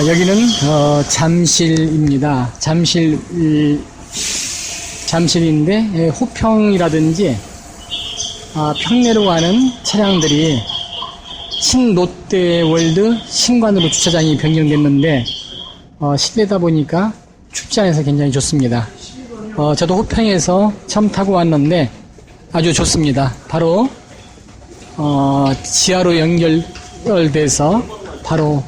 아, 여기는 어, 잠실입니다. 잠실 이, 잠실인데 예, 호평이라든지 아, 평내로 가는 차량들이 신롯데월드 신관으로 주차장이 변경됐는데 어, 실내다 보니까 춥지 않아서 굉장히 좋습니다. 어, 저도 호평에서 처음 타고 왔는데 아주 좋습니다. 바로 어, 지하로 연결돼서 바로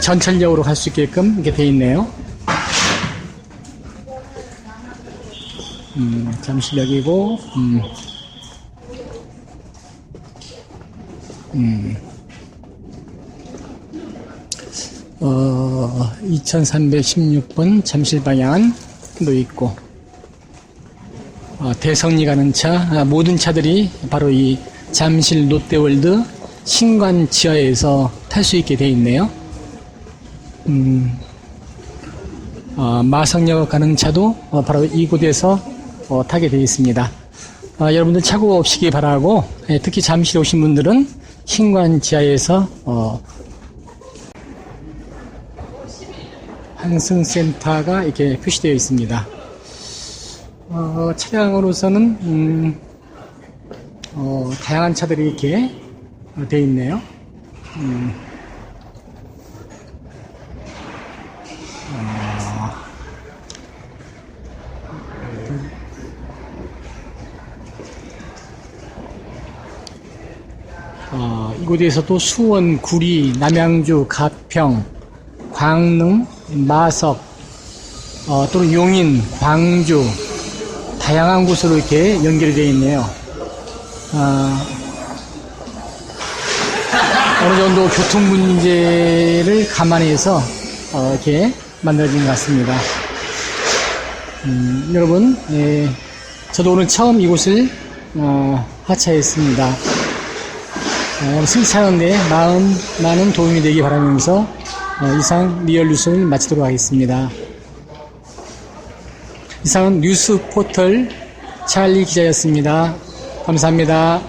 전철역으로 갈 수 있게끔 이렇게 돼 있네요. 음, 잠실역이고, 음, 음, 어, 2316번 잠실 방향도 있고, 어, 대성리 가는 차, 아, 모든 차들이 바로 이 잠실 롯데월드 신관 지하에서 탈 수 있게 돼 있네요. 음, 어, 마성역 가는 차도 어, 바로 이곳에서 어, 타게 되어 있습니다. 어, 여러분들 착오 없시기 바라고 예, 특히 잠실 오신 분들은 신관 지하에서 어, 환승센터가 이렇게 표시되어 있습니다. 어, 차량으로서는 음, 어, 다양한 차들이 이렇게 어, 되어 있네요. 음. 어, 이곳에서도 수원, 구리, 남양주, 가평, 광릉, 마석, 어, 또는 용인, 광주, 다양한 곳으로 이렇게 연결이 되어 있네요. 어, 어느 정도 교통 문제를 감안해서 어, 이렇게 만들어진 것 같습니다. 음, 여러분, 예, 저도 오늘 처음 이곳을 어, 하차했습니다. 어, 승차하는데 마음, 많은 도움이 되기 바라면서 어, 이상 리얼 뉴스를 마치도록 하겠습니다. 이상은 뉴스 포털 찰리 기자였습니다. 감사합니다.